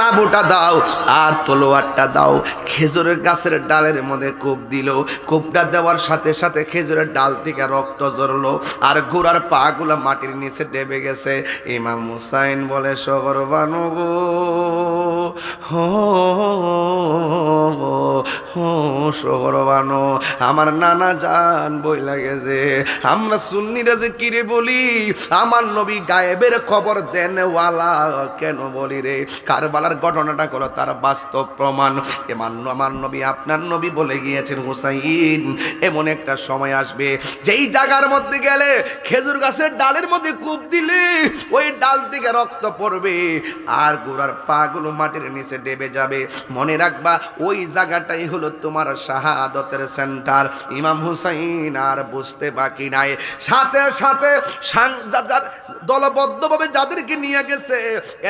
তাবুটা দাও, আর তলোয়ারটা দাও। খেজুরের গাছের ডালের মধ্যে কূপ দিল। কূপটা দেওয়ার সাথে সাথে খেজুরের ডাল থেকে রক্ত জড়লো আর ঘোড়ার পা গুলা মাটির নিচে ডেবে গেছে। ইমাম হুসাইন বলে, শহর বানু হো হো, শহর বানো, আমার নানা জান বই লাগে যে, আমরা সুন্নিরা যে কিরে বলি? আমার নবী গায়েবের খবর দেন ওয়ালা কেন বলি রে? কারবালার ঘটনাটা করো তার বাস্তব প্রমাণ। এমান, আমার নবী, আপনার নবী বলে গিয়েছেন, হুসাইন, এমন একটা সময় আসবে, যেই জায়গার মধ্যে গেলে খেজুর গাছের ডালের মধ্যে কূপ দিলে ওই ডাল থেকে রক্ত পড়বে আর গোড়ার পাগুলো মাটির নিচে ডেবে যাবে। মনে রাখবা, ওই জায়গাটাই হলো তোমার শাহাদতের সেন্টার। ইমাম হুসাইন আর বুঝতে বাকি নাই। সাথে সাথে দলবদ্ধভাবে যাদেরকে নিয়ে গেছে,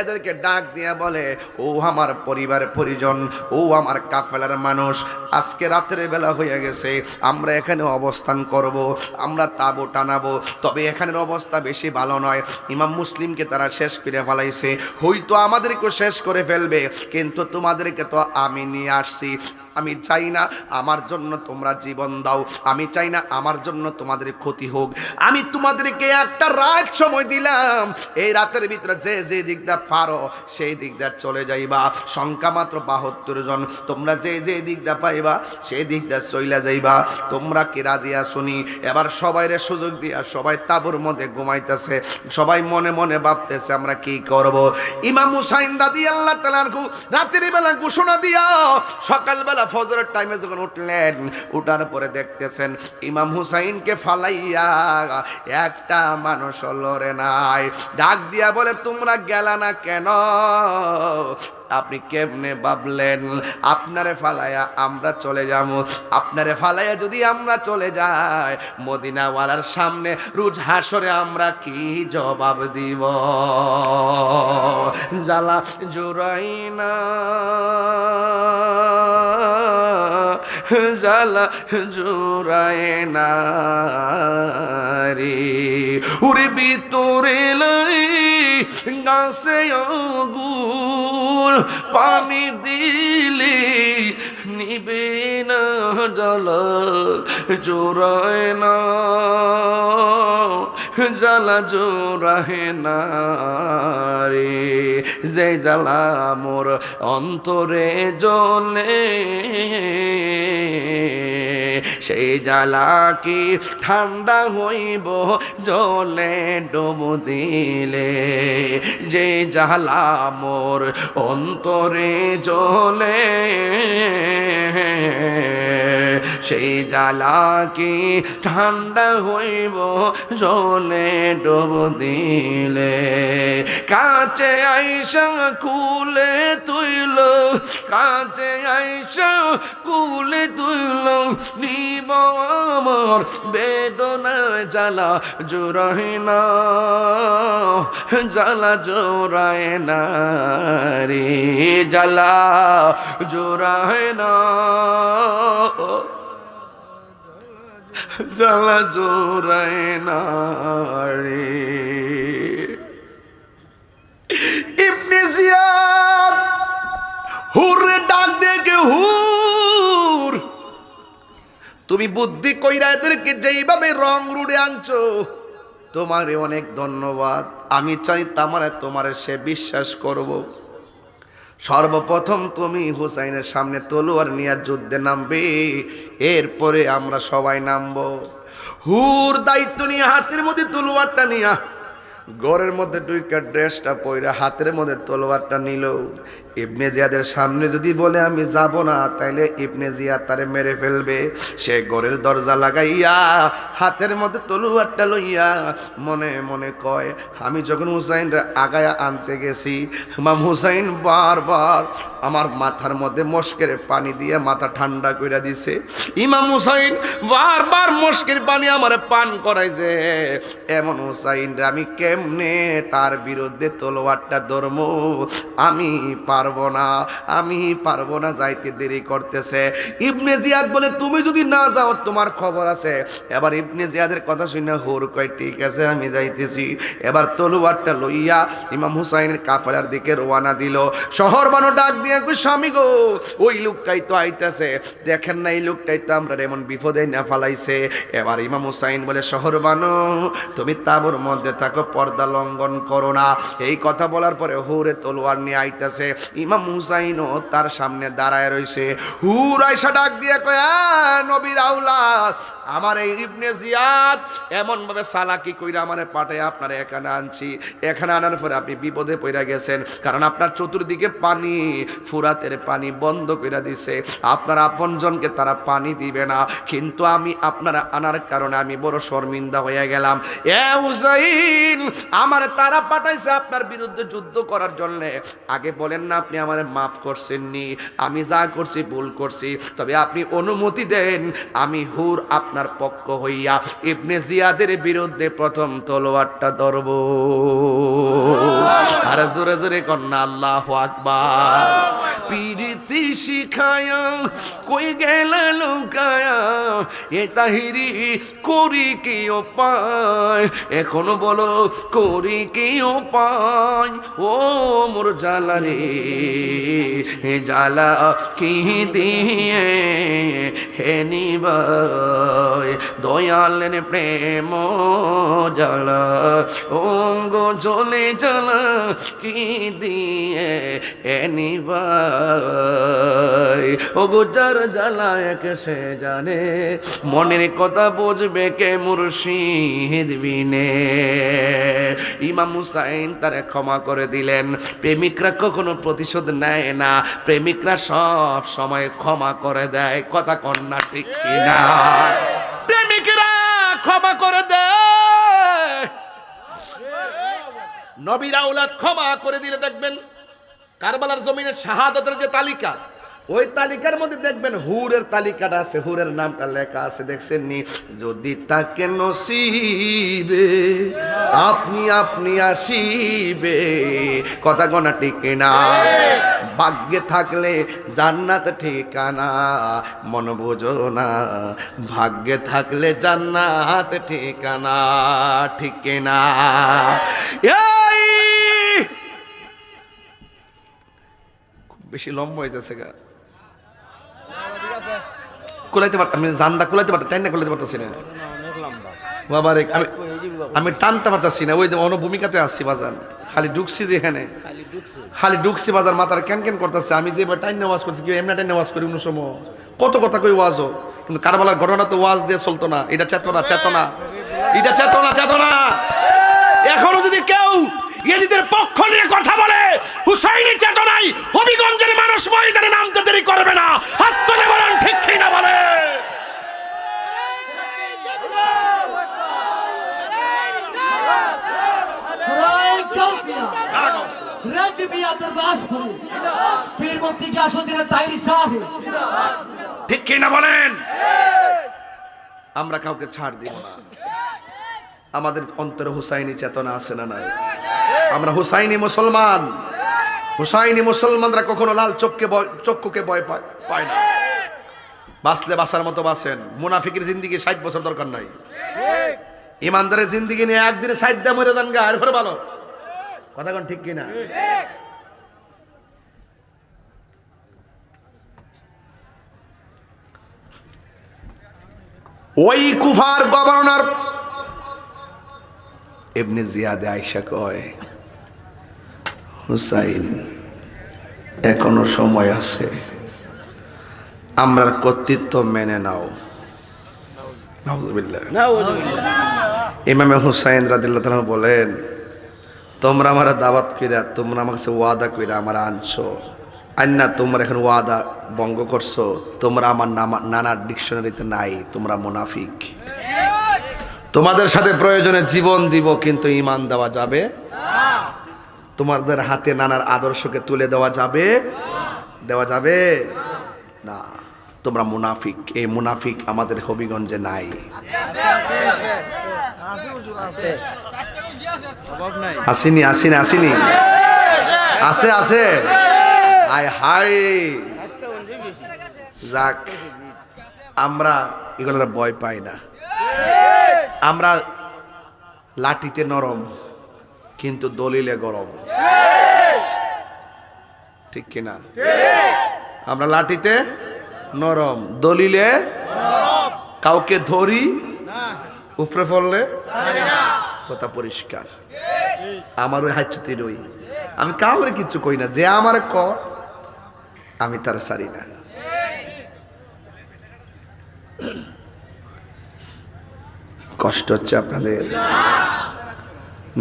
এদেরকে ডাক দিয়ে বলে ও আমার পরিবার পরিজন, ও আমার কাফেলার মানুষ, আজকে রাতের বেলা হয়ে গেছে, আমরা এখানে অবস্থান করব, আমরা তাবো টানাবো, তবে এখানের অবস্থা বেশি ভালো নয়। ইমাম মুসলিমকে তারা শেষ করে ফেলাইছে, হয়তো আমাদেরকেও শেষ করে ফেলবে, কিন্তু তোমাদেরকে তো আমি নিয়ে আসছি। আমি চাই না আমার জন্য তোমরা জীবন দাও। আমি চাই না আমার জন্য তোমাদের ক্ষতি হোক। আমি তোমাদেরকে একটা রাত সময় দিলাম। এই রাতের ভিতরে যে যে দিকটা পারো, সেই দিকটা চলে যাইবা। সংখ্যা মাত্র বাহাত্তর জন। তোমরা যে যে দিকটা পাইবা, সেই দিকটা চইলা যাইবা। তোমরা কি রাজি আসুনি? এবার সবাইরে সুযোগ দিয়া সবাই তাবুর মধ্যে ঘুমাইতেছে। সবাই মনে মনে ভাবতেছে, আমরা কি করব? ইমাম হুসাইন রাদি আল্লাহ তালানকু রাতের বেলা ঘোষণা দিয়া সকালবেলা ফজরের টাইমে যখন উঠলেন, উঠার পরে দেখতেছেন ইমাম হুসাইনকে ফালাইয়া একটা মানুষ লড়ে নাই। ডাক দিয়া বলে, তোমরা গেলা না কেন? আপনি কেমনে ভাবলেন? আপনারে ফালায়া আমরা চলে যাব। আপনারে ফালাইয়া যদি আমরা চলে যাই, মদিনাওয়ালার সামনে রোজ হাসরে আমরা কি জবাব দিব? জ্বালা জোরাই না জ্বালা জোরায় না রে। উরে ভিতরে লাই, গাছে আগুন পানি দিলে নিবে না জ্বালা জোরায় না। জ্বালা জোরাহে না রে যে জ্বালা মোর অন্তরে জ্বলে, সেই জ্বালা কি ঠান্ডা হইব জলে ডুব দিলে? যে জ্বালা মোর অন্তরে জ্বলে, সেই জ্বালা কি ঠান্ডা হইব জলে ডুব দিলে। কাছে আইসা কুলে তুইল কাছে আইসা কুলে তুইল, নিব আমার বেদনা জ্বালা জোরায় না, জ্বালা জোরায় না রে, জ্বালা জোরায় না। জ্বালা জোরায় না রে ইবনে জিয়াদ হুরে ডাক দেখে হুর। তুমি বুদ্ধি কইরা এদেরকে যেইভাবে রং রুড়ে আনছো, তোমারে অনেক ধন্যবাদ। আমি চাই তামারে তোমারে সে বিশ্বাস করব। সর্বপ্রথম তুমি হুসাইনের সামনে তলোয়ার নিয়ে যুদ্ধে নামবে, এরপরে আমরা সবাই নামব। হুর দায়িত্ব নিয়ে, হাতের মধ্যে তলোয়ারটা নিয়া ঘরের মধ্যে দুইটা ড্রেসটা পইরা হাতের মধ্যে তলোয়ারটা নিল। ইবনে জিয়াদের সামনে যদি বলে, আমি যাব না, তাইলে ইবনে জিয়াদ তারে মেরে ফেলবে। সে ঘরের দরজা লাগাইয়া হাতের মধ্যে তলোয়ারটা লইয়া মনে মনে কয়, আমি যখন হুসাইনরা আগায়া আনতে গেছি মাম হুসাইন বারবার আমার মাথার মধ্যে মস্কের পানি দিয়ে মাথা ঠান্ডা করে দিছে। ইমাম হুসাইন বারবার মস্কের পানি আমার পান করাইছে। এমন হুসাইনরা আমি কেমন কেমনে তার বিরুদ্ধে তলোয়ারটা ধর্ম আমি পারব না, আমি পারব না, যাইতে দেরি করতেছে। ইবনে জিয়াদ বলে, তুমি যদি না যাও, তোমার খবর আছে। এবার ইবনে জিয়াদের কথা শুনে হুর কয়, ঠিক আছে, আমি যাইতেছি। এবার তলোয়ারটা লইয়া ইমাম হুসাইনের কাফেলার দিকে রওনা দিল। শহর বানো ডাক দিয়ে স্বামী গো, ওই লোকটাই তো আইতাছে। দেখেন না, এই লোকটাই তো আমরা এমন বিপদে না ফালাইছে। এবার ইমাম হুসাইন বলে, শহর বানো, তুমি তাবুর মধ্যে থাকো পর্দা লঙ্ঘন করো না। এই কথা বলার পরে হুরে তলোয়ার নিয়ে আইতাছে। ইমাম হুসাইনও তার সামনে দাঁড়ায় রয়েছে হুর আয়সা ডাক দিয়ে কয়া নবীর আউলাদ আমার এই ইবনে জিয়াদ এমন ভাবে সালাকি কইরা আমারে পাঠায় আপনারা এখানে আনছি। এখানে আনার পরে আপনি বিপদে পড়ে গেছেন, কারণ আপনার চতুর্দিকে পানি, ফুরাতের পানি বন্ধ কইরা দিছে। আপনার আপনজনকে তারা পানি দিবে না, কিন্তু আমি আপনারা আনার কারণে আমি বড় শর্মিন্দা হয়ে গেলাম। এ হুসাইন, আমার তারা পাঠাইছে আপনার বিরুদ্ধে যুদ্ধ করার জন্য। আগে বলেন না আপনি আমার মাফ করছেননি, আমি যা করছি ভুল করছি, তবে আপনি অনুমতি দেন, আমি হুর আপনার পক্ষ হইয়া ইবনে জিয়াদের বিরুদ্ধে প্রথম তলোয়ারটা ধরব। আর জোরে জোরে কন্যা, আল্লাহ আকবার। পিরিতি শিখায়া, কই গেল লুকায়া, এ তাহিরি করি কি পায় এখনও বলো, করি কি পায় ও মোর জ্বালা রে জ্বালা কি দিয়ে হে নিবায় দয়ালের প্রেম জ্বালা অঙ্গ জলে জ্বালা কি দিয়ে হে নিবায় ও গুজার জ্বালা এক সে জানে, মনের কথা বুঝবে কে মুর্শিদ বিনে। ইমাম হুসাইন তারে ক্ষমা করে দিলেন, প্রেমিকরা কখনো প্রতিশোধ নেয় না, প্রেমিকরা সব সময় ক্ষমা করে দেয়, কথা কন্যা ঠিক কিনা? প্রেমিকরা ক্ষমা করে দেয় নবীর আউলাদ ক্ষমা করে দিলে দেখবেন কারবালার জমিনের শাহাদতের যে তালিকা, ওই তালিকার মধ্যে দেখবেন হুরের তালিকাটা আছে, হুরের নামটা লেখা আছে, দেখছেন নি? যদি তাকে নসিবে, আপনি আপনি আসিবে, কথা গনা ঠিক না। ভাগ্যে থাকলে জান্নাত ঠিকানা, মন বোঝো না। ভাগ্যে থাকলে জান্নাত ঠিকানা ঠিক না এই! খুব বেশি লম্বা হয়ে যাচ্ছে গা। কুলাইতে পারতাম আমি জানদা কুলাইতে পারতাম টাইনা কুলাইতে পারতাছি না। বাবা রে আমি আমি টানতে পারতাছি না। ওই যে অন্য ভূমিকাতে আসছি বাজার খালি ঢুকছি যে এখানে খালি ডুকসি বাজার, মাথার ক্যান ক্যান করতেছে। আমি যে টাইম নেওয়াজ করছি, কেউ এমনি টাইম নেওয়াজ করি অন্য সময়। কত কথা কই ওয়াজও। কিন্তু কারবালার ঘটনা তো ওয়াজ দিয়ে চলতো না। এটা চেতনা চেতনা। এটা চেতনা চেতনা এখনও যদি কেউ ইয়েজিদের পক্ষ নিয়ে কথা বলে হুসাইনি চেতনাই হবিগঞ্জের মানুষ ময়দানে নামতে দেরি করবে না হাত তুলে বলেন ঠিক কি না বলে রাজবিয়াতের বাস করে পীর তাইরি সাহেব ঠিক কি না বলেন আমরা কাউকে ছাড় দিব না। আমাদের অন্তরে হুসাইনি চেতনা আছে না নাই? আমরা হুসাইনি মুসলমান। হুসাইনি মুসলমানরা কখনো লাল চোখকে ভয়- চক্ষুকে ভয় পায় পায় না। বাঁচলে বাঁচার মতো বাঁচেন। মুনাফিকের জিন্দিগি ষাট বছর দরকার নাই। ইমানদারের জিন্দিগি নিয়ে একদিনে ষাট দিয়ে মরে যান গা এরপরে ভালো। কথা কোন ঠিক কিনা? ওই কুফার গভর্নর। এমনি জিয়াদে আইসা কয়, হুসাইন, এখনও সময় আছে। আমরার কর্তৃত্ব মেনে নাও। ইমামে হুসাইন রাদিল্লাহ বলেন, তোমরা আমার দাওয়াত কইরা, তোমরা আমার কাছে ওয়াদা কইরা আমার আনছো। আন্না, তোমরা এখন ওয়াদা ভঙ্গ করছ। তোমরা আমার নামা- নানা ডিকশনারিতে নাই, তোমরা মুনাফিক। তোমাদের সাথে প্রয়োজনে জীবন দিব, কিন্তু ইমান দেওয়া যাবে তোমাদের হাতে নানার আদর্শকে তুলে দেওয়া যাবে দেওয়া যাবে না। তোমরা মুনাফিক, এই মুনাফিক আমাদের হবিগঞ্জে নাই। আসিনি আসিনি আসিনি। আছে আছে। আয় হাই যাক, আমরা এগুলোর ভয় পাই না। আমরা লাঠিতে নরম, কিন্তু দলিলে গরম। ঠিক কিনা আমরা লাঠিতে নরম, দলিলে কাউকে ধরি, উফরে পড়লে কথা পরিষ্কার। আমার ওই হাইচুতি রই। আমি কাউরে কিছু কই না, যে আমার ক আমি তার সারি না। কষ্ট হচ্ছে আপনাদের।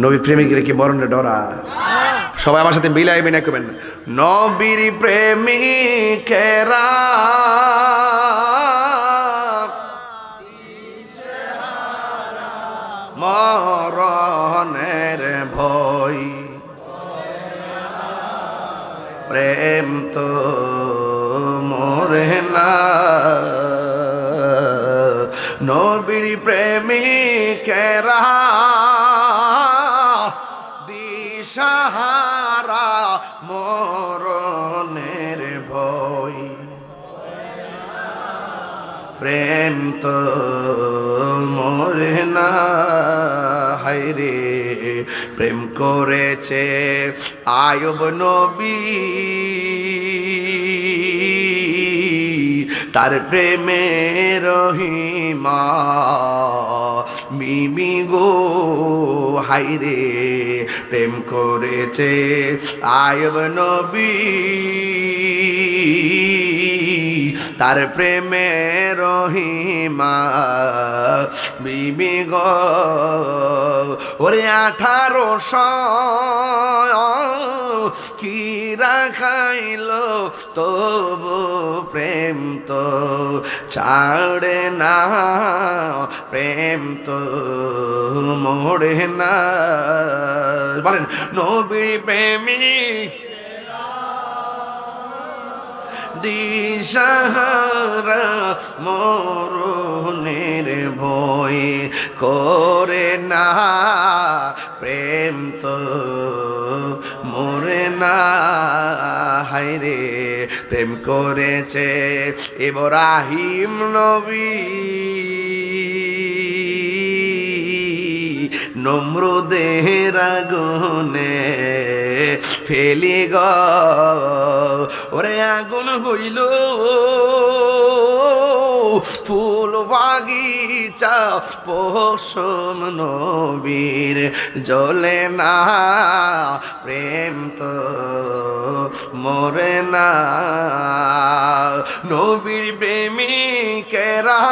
নবী প্রেমিকের কি মরণে ডরা? সবাই আমার সাথে মিলাইবেন একবেন নবীর প্রেমিকেরা মরণের ভয়। প্রেম তো মরে না। নবীর প্রেমিকেরা দিশাহারা মরণের ভয়। প্রেম তো মরে না হাইরে প্রেম করেছে আয়ব নবী। তার প্রেমে রহিমা। মিমি গো হাইরে প্রেম করেছে আয়ব নবী। তার প্রেমে রহিমা। বিবি গ, ওরে আঠারো কি রাখাইল? তবু প্রেম তো ছাড়ে না, প্রেম তো মোড়ে না। বলেন, নবী প্রেমী দিশাহারা মরণের ভয় করে না। প্রেম তো মরে না। হাইরে প্রেম করেছে ইব্রাহিম নবী। নম্রদের আগুনে ফেলি গ। ওরে আগুন হইল, ফুল বাগিচা পশম নবীর জলে না, প্রেম তো মরে না। নবীর প্রেমিকেরা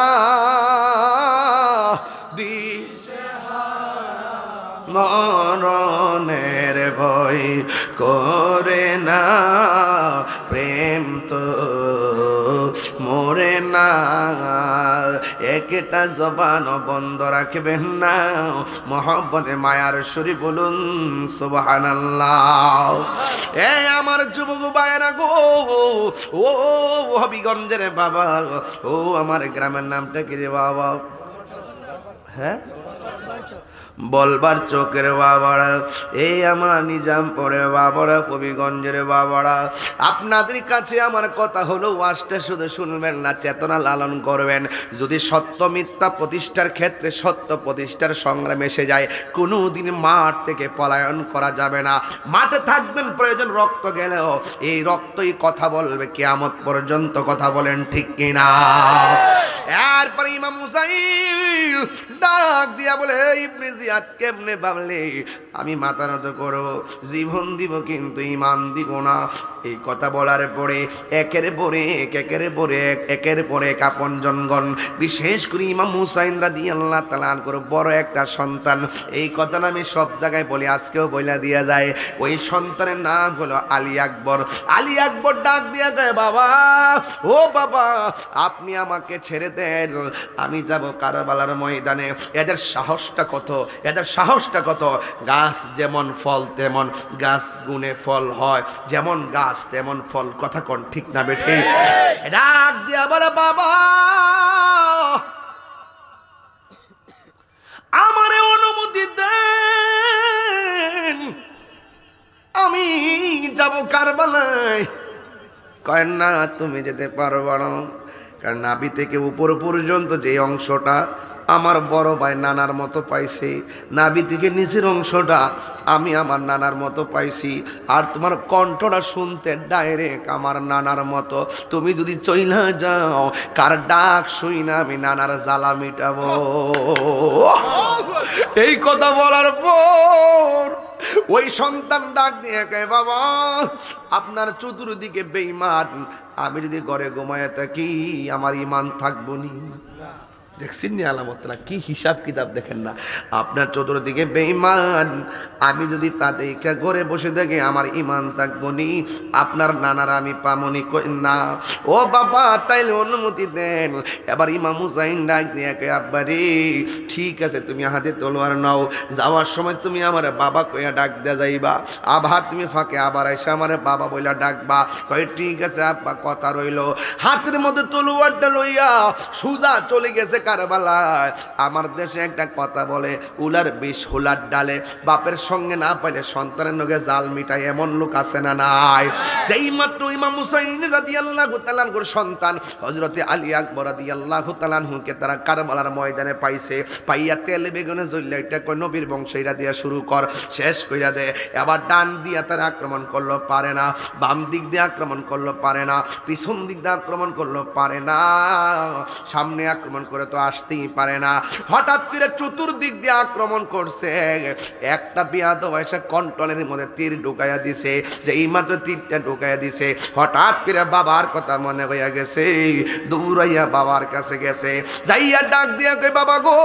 ভয় করে না। প্রেম তো মরে না। একটা জবান বন্ধ রাখবেন না। মহব্বতে মায়ার সুরি বলুন সুবাহান এ আমার যুবক বায়না গো, ও হবিগঞ্জের বাবা, ও আমার গ্রামের নামটা কি রে বাবা? হ্যাঁ? বলবার চোখের বাবারা এই আমার নিজাম নিজামপুরের বাবারা কবিগঞ্জের বাবারা আপনাদের কাছে আমার কথা হলো ওয়াজটা শুধু শুনবেন না, চেতনা লালন করবেন। যদি সত্য মিথ্যা প্রতিষ্ঠার ক্ষেত্রে সত্য প্রতিষ্ঠার সংগ্রাম এসে যায় কোনো দিন মাঠ থেকে পলায়ন করা যাবে না। মাঠে থাকবেন, প্রয়োজন রক্ত গেলেও। এই রক্তই কথা বলবে, কেয়ামত পর্যন্ত কথা বলেন, ঠিক কিনা এরপরে ইমাম মুসাইল ডাক দিয়া বলে ইবনে কেমনে ভাবলে আমি মাথা নত করব জীবন দিব কিন্তু ইমান দিব না। এই কথা বলার পরে, একের পরে এক, একের পরে এক, একের পরে এক আপন জনগণ, বিশেষ করে ইমাম হুসাইন রাদি আল্লাহ তালান করে বড় একটা সন্তান, এই কথাটা আমি সব জায়গায় বলি, আজকেও বইলা দিয়া যায়। ওই সন্তানের নাম হলো আলী আকবর। আলী আকবর ডাক দিয়া দেয় বাবা, ও বাবা, আপনি আমাকে ছেড়ে দেন, আমি যাব কারবালার ময়দানে। এদের সাহসটা কত? এদের সাহসটা কত? গাছ যেমন ফল, তেমন গাছ গুনে ফল হয়। যেমন গাছ, তেমন ফল। কথা কোন, ঠিক না বেঠে? ডাক দিয়া বলে, বাবা, আমারে অনুমতি দেন। আমি যাব কারবালায়। কয়, না, তুমি যেতে পারবা না। কারণ নাভি থেকে উপর পর্যন্ত যে অংশটা আমার বড় ভাই নানার মতো পাইছে। নাভি থেকে নিচের অংশটা আমি আমার নানার মতো পাইছি। আর তোমার কণ্ঠটা শুনতে ডাইরেক্ট আমার নানার মতো। তুমি যদি চইলা যাও, কার ডাক শুই না আমি নানার জ্বালা মিটাবো। এই কথা বলার পর ওই সন্তান ডাক দিয়ে কে বাবা, আপনার চতুর্দিকে বেইমান আমি যদি ঘরে ঘুমায় থাকি, আমার ইমান থাকব নি। দেখছেন আলামতরা, কি হিসাব কিতাব দেখেন না। আপনার চতুর্দিকে বেইমান আমি যদি তাদেরকে ঘরে বসে থাকি আমার ইমান থাকব নি, আপনার নানার আমি পামনি কই না। ও বাবা, তাইলে অনুমতি দেন। এবার ইমাম হুসাইন ডাক দিয়ে কয়, আব্বা রে, ঠিক আছে, তুমি হাতে তলোয়ার নাও। যাওয়ার সময় তুমি আমার বাবা কইয়া ডাক দেয়া যাইবা। আবার তুমি ফাঁকে আবার এসে আমার বাবা বইলা ডাকবা। কয়, ঠিক আছে, আব্বা, কথা রইল। হাতের মধ্যে তলোয়ারটা লইয়া সুজা চলে গেছে কারবালায়। আমার দেশে একটা কথা বলে, উলার বিষ হুলার ডালে, বাপের সঙ্গে না পাইলে সন্তানের নগে জাল মিটাই এমন লোক আছে না নাই? যেই মাত্র ইমাম হুসাইন রাদি রাদিয়াল্লাহু তাআলার সন্তান, হযরতে আলী আকবর রাদি রাদিয়াল্লাহু তাআলাহুকে তারা কারবালার ময়দানে পাইছে, পাইয়া তেল বেগুনে জ্বললে এটা কই নবীর বংশীরা দিয়া শুরু কর, শেষ কইরা দে। এবার ডান দিয়া তারা আক্রমণ করল, পারে না। বাম দিক দিয়ে আক্রমণ করল, পারে না। পিছন দিক দিয়ে আক্রমণ করল, পারে না। সামনে আক্রমণ করে তো আসতেই পারে না। হঠাৎ করে চতুর্দিক দিয়ে আক্রমণ করছে। একটা বিয়াদ এসে কন্ট্রোলের মধ্যে তীর ঢুকাইয়া দিছে, যে এই মাত্র তীরটা ঢুকাইয়া দিছে। হঠাৎ করে বাবার কথা মনে হইয়া গেছে, দৌড়াইয়া বাবার কাছে গেছে। যাইয়া ডাক দিয়া কই বাবা গো,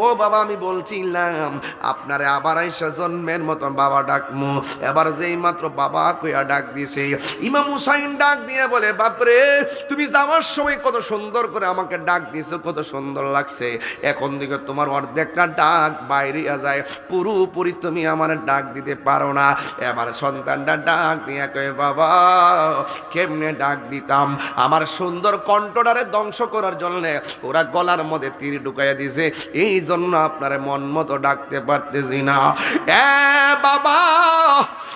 ও বাবা, আমি বলছিলাম, আপনারে আবার আইসা জন্মের মতন বাবা ডাকমু। এবার যেই মাত্র বাবা কইয়া ডাক দিছে, ইমাম হুসাইন ডাক দিয়ে বলে, বাপরে, তুমি যাওয়ার সময় কত সুন্দর করে আমাকে ডাক দিছো, কত সুন্দর লাগছে। এখন দিকে তোমার অর্ধেকটা ডাক বাইরে যায়। পুরোপুরি তুমি আমার ডাক দিতে পারো না। এবার সন্তানটা ডাক দিয়ে কয়ে, বাবা, কেমনে ডাক দিতাম? আমার সুন্দর কণ্ঠটারে ধ্বংস করার জন্য ওরা গলার মধ্যে তীর ঢুকাইয়া দিছে। এই জন্য আপনারে মন মতো ডাকতে পারতেছি না। এ বাবা,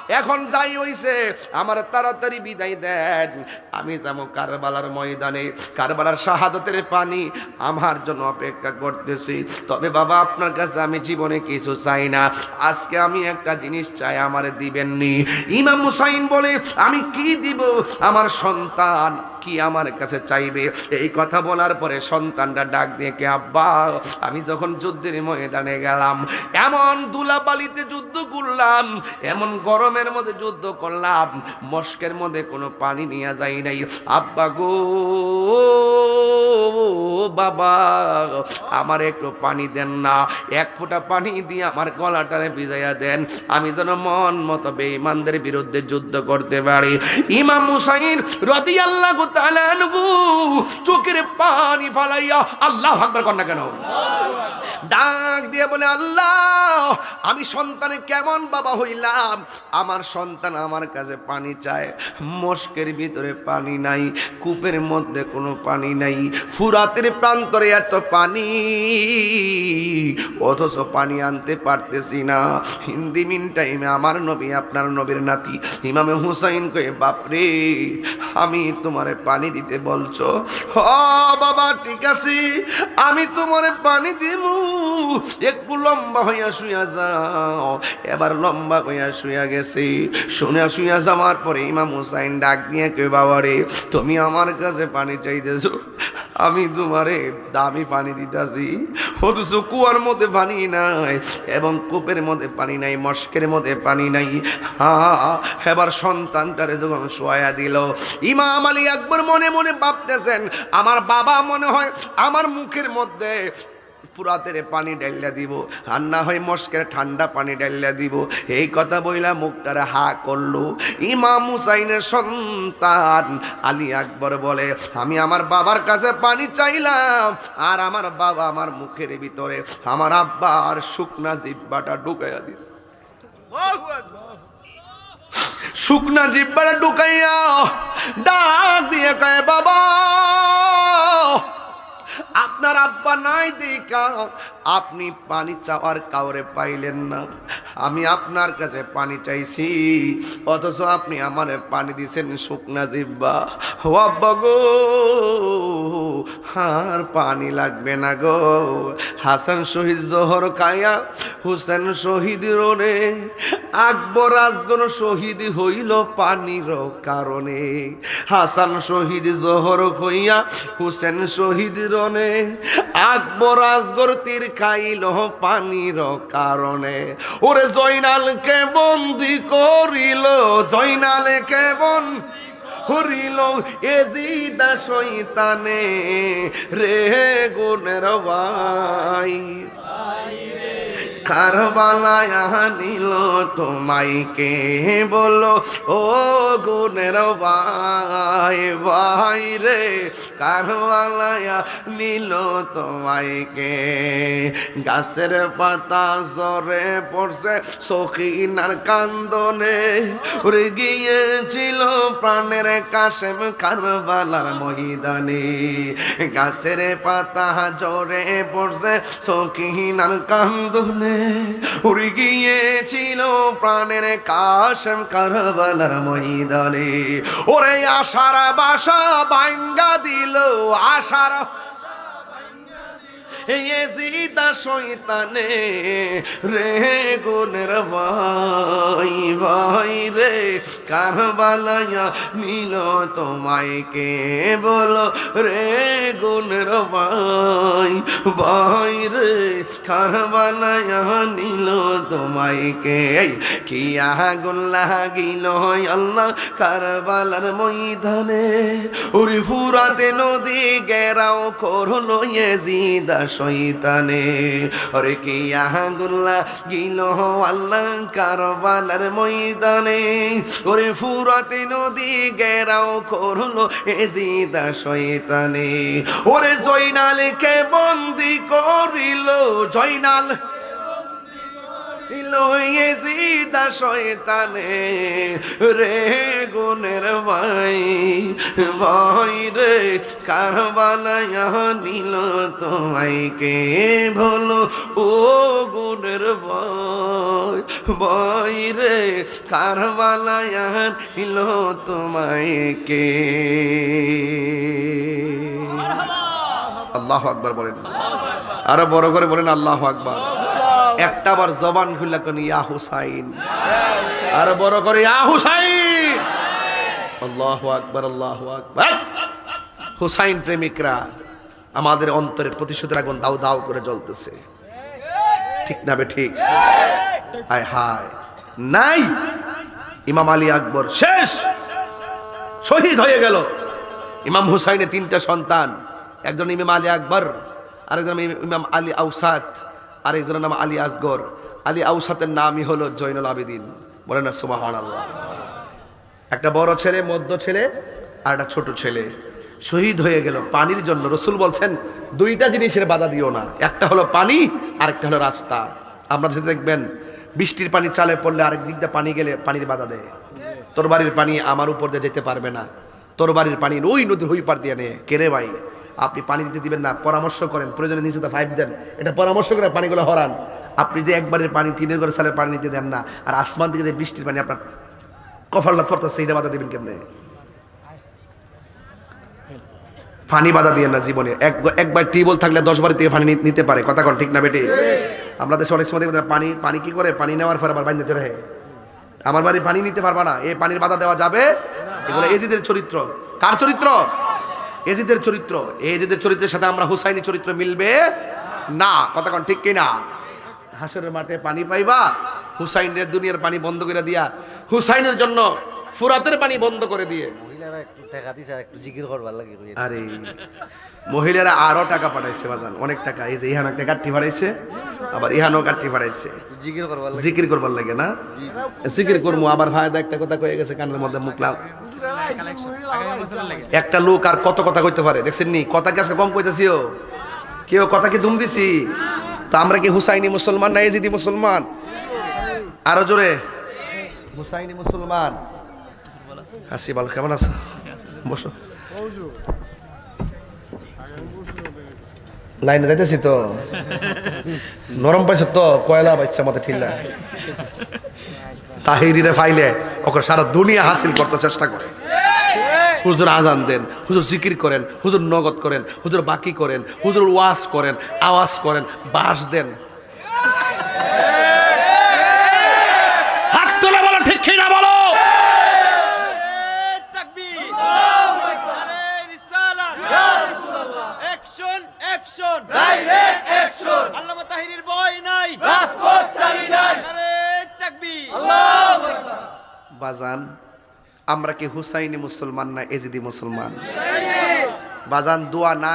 এখন যাই হইছে। আমার তাড়াতাড়ি বিদায় দেন। আমি যাব কারবালার ময়দানে। কারবালার শাহাদতের পানি। আমার জন্য অপেক্ষা করতেছি। তবে বাবা, আপনার কাছে আমি জীবনে কিছু চাই না। আজকে আমি একটা জিনিস চাই, আমার দিবেননি। ইমাম হুসাইন বলে, আমি কি দিব আমার সন্তান? কি আমার কাছে চাইবে? এই কথা বলার পরে সন্তানটা ডাক দিয়ে কে আব্বা, আমি যখন যুদ্ধের ময়দানে গেলাম, এমন দুলাবালিতে যুদ্ধ করলাম, এমন গরমের মধ্যে যুদ্ধ করলাম, মস্কের মধ্যে কোনো পানি নিয়ে যাই নাই। আব্বা গো, বাবা, আমার একটু পানি দেন না, এক ফোঁটা পানি দিয়ে আমার গলাটারে ভিজাইয়া দেন। আমি যেন মন মতো বেঈমানদের বিরুদ্ধে যুদ্ধ করতে পারি। ইমাম মুসাইন রদি আল্লাহ চোখের পানি ফালাইয়া আল্লাহ আকবার কর না কেন? ডাক দিয়ে বলে, আল্লাহ, আমি সন্তানে কেমন বাবা হইলাম? আমার সন্তান আমার কাছে পানি চায়, মস্কের ভিতরে পানি নাই, কূপের মধ্যে কোনো পানি নাই, ফুরাতের প্রান্তরে এত পানি, অথচ পানি আনতে পারতেছি না। হিন্দি মিন টাইমে আমার নবী, আপনার নবীর নাতি ইমামে হুসাইন কয়ে, বাপরে, আমি তোমারে পানি দিতে বলছো? হ, বাবা, ঠিক আছে। আমি তোমারে পানি দিমু। একটু লম্বা হইয়া শুয়া যাও। এবার লম্বা হইয়া শুয়া গেছে। শুনে শুয়া যাওয়ার পরে ইমাম হুসাইন ডাক দিয়ে কে বাবা রে, তুমি আমার কাছে পানি চাইতেছো। আমি তোমারে দামি পানি দিতেছি। অথচ কুয়ার মধ্যে পানি নাই এবং কূপের মধ্যে পানি নাই, মস্কের মধ্যে পানি নাই। হা এবার সন্তানটারে যখন শোয়া দিল, ইমাম আলী আকবর মনে মনে ভাবতেছেন, আমার বাবা মনে হয় আমার মুখের মধ্যে ফুরাতের পানি ডাইলা দিব আর না হয় মস্কের ঠান্ডা পানি ডাইলা দিব। এই কথা বইলা মুখটারে হা করল। ইমাম হুসাইনের সন্তান আলী আকবর বলে, আমি আমার বাবার কাছে পানি চাইলাম আর আমার বাবা আমার মুখের ভিতরে আমার আব্বার শুকনা জিব্বাটা ঢুকাইয়া দিছে। শুকনা জিব্বাটা ঢুকাইয়া ডাক দিয়ে কয় বাবা! আপনার আব্বা নাই দেখা। আপনি পানি চাওয়ার কাউরে পাইলেন না। আমি আপনার কাছে পানি চাইছি, অথচ আপনি আমারে পানি দিছেন শুকনা জিব্বা। ও আব্বা গো, আর পানি লাগবে না গো। হাসান শহীদ জহর কায়া, হুসেন শহীদ রনে। আকবর আজগর শহীদ হইল পানির কারণে। হাসান শহীদ জহর হইয়া, হুসেন শহীদ রনে। আকবর আসগর তীর খাইল পানির কারণে। ওরে জয়নালকে বন্দি করিল, জয়নাল কেবন হরিল এজিদা শৈতানে রে গুণের ভাই। কারবালায় আনিল তোমায় কে বলো, ও গুণের ভাই ভাই রে, কারবালায় নিল তোমায় কে গাছের পাতা জরে পড়ছে সখিনার কান্দনে উড়ে গিয়েছিল প্রাণের কাশেম কারবালার মহিদানে গাছের পাতা জরে পড়ছে সখিনার কান্দনে উড়ে গিয়েছিল প্রাণের কাশেম কারবালার ময়দানে। ওরে আশার বাসা বাঙ্গা দিল আশার এজিদা শৈতানে রে গুণের ভাই ভাই রে, কারবালায়া নীল তোমায় কে বলো? রে গুণের ভাই ভাই রে, কারবালায়া নীল তোমায় কে? কি আগুন লাগিল আল্লাহ কারবালার ময়দানে। উরি ফুরাতে নদী গেরাও করল এজিদা শৈতানে অরে কি আহাগুল্লা গিল আল্লাহ কারবালার ময়দানে। ওরে ফুরাতে নদী গেরাও করল এজিদা শৈতানে ওরে জয়নালকে বন্দি করিল, জয়নাল লয়েজিদা শয়তানে, রে গুণের ভাই ভাই রে, কারবালায়া নিল তোমায় কে ভলো? ও গুণের ভাই ভাই রে, কারবালায়া নিল তোমায় কে? আল্লাহ আকবার বলেন। আরও বড় করে বলেন আল্লাহ আকবার। একটা বার জবান খুললা কোন ইয়া হুসাইন। আর বড় করে ইয়া হুসাইন। আল্লাহু আকবার আল্লাহু আকবার। হুসাইন প্রেমিকরা, আমাদের অন্তরের প্রতিশোধের আগুন দাও দাও করে জ্বলতেছে। ঠিক না বে ঠিক? হায় হায়। নাই। ইমাম আলী আকবর শেষ। শহীদ হয়ে গেল। ইমাম হুসাইনের তিনটা সন্তান, একজন ইমাম আলী আকবর, আরেকজন ইমাম আলী আউসাদ আরেকজনের নাম আলী আসগর। আলী আউসাতের নামই হলো জৈনুল আবেদিন। বলেন না সুমাহান আল্লাহ একটা বড় ছেলে, মধ্য ছেলে, আর একটা ছোট ছেলে। শহীদ হয়ে গেল পানির জন্য। রসুল বলছেন, দুইটা জিনিসের বাধা দিও না। একটা হলো পানি আর একটা হলো রাস্তা। যদি দেখবেন, বৃষ্টির পানি চালে পড়লে আরেক দিক দিয়ে পানি গেলে পানির বাধা দেয়। তোর বাড়ির পানি আমার উপর দিয়ে যেতে পারবে না। তোর বাড়ির পানি ওই নদীর ওই পার দিয়ে নে। কেরে ভাই? আপনি পানি দিতে দিবেন না, পরামর্শ করেন, প্রয়োজনে নিচে তো ফাইভ দেন। এটা পরামর্শ করে পানিগুলো হরান। আপনি যে একবারের পানি টিনের করে সালের পানি নিতে দেন না, আর আসমান থেকে যে বৃষ্টির পানি আপনার কফাল্লা ফরতা সেইটা বাধা দিবেন কেমনে? পানি বাধা দিয়ে না জীবনে। এক একবার টিউবওয়েল থাকলে দশ বার থেকে পানি নি- নিতে পারে। কথা কন, ঠিক না বেটি? আমরা দেশে অনেক সময় দেখবেন পানি পানি কি করে? পানি নেওয়ার পর আবার বাইন দিতে রহে আমার বাড়ি পানি নিতে পারবা না। এই পানির বাধা দেওয়া যাবে? এগুলো এজিদের চরিত্র। কার চরিত্র? এজিদের চরিত্র, এজিদের চরিত্রের সাথে আমরা হুসাইনি চরিত্র মিলবে না। কথা কন, ঠিক কিনা? হাসরের মাঠে পানি পাইবা, হুসাইনের দুনিয়ার পানি বন্ধ করে দিয়া, হুসাইনের জন্য ফুরাতের পানি বন্ধ করে দিয়ে মহিলারা একটু টাকা দিছে একটু জিকির করবার লাগে আরে মহিলারা আরও টাকা পাঠাইছে বাজান অনেক টাকা। এই যে ইহান একটা পাঠাইছে আবার পাঠাইছে জিকির করবার লাগে। জিকির করবার লাগে না? জিকির করব আবার ফায়দা একটা কথা কয়ে গেছে কানের মধ্যে মুখ লাল। একটা লোক আর কত কথা কইতে পারে দেখছেন নি? কথা কি আজকে কম কইতেছিও কেউ কথা কি দুম দিছি? তো আমরা কি হুসাইনি মুসলমান না এজিদি মুসলমান? আরও জোরে। হুসাইনি মুসলমান। হাসি ভালো কেমন আছো বসো লাইনে যাইতেছি তো নরম পাইছ তো কয়লা বাচ্চা মতো ঠিল্লা তাহিরিরে ফাইলে ওকে সারা দুনিয়া হাসিল করতে চেষ্টা করে হুজুর আজান দেন হুজুর জিকির করেন হুজুর নগদ করেন হুজুর বাকি করেন হুজুর ওয়াজ করেন আওয়াজ করেন বাস দেন হাত তোলা বলো ঠিক কি না বলো তাকবীর আরে রিসালাত অ্যাকশন অ্যাকশন ডাইরেক্ট অ্যাকশন আল্লামা তাহিরের ভয় নাই রাজপথ চারি নাই আরে তাকবীর বাজান আমরা কি হুসাইনি মুসলমান না এজিদি মুসলমান? বাজান দোয়া না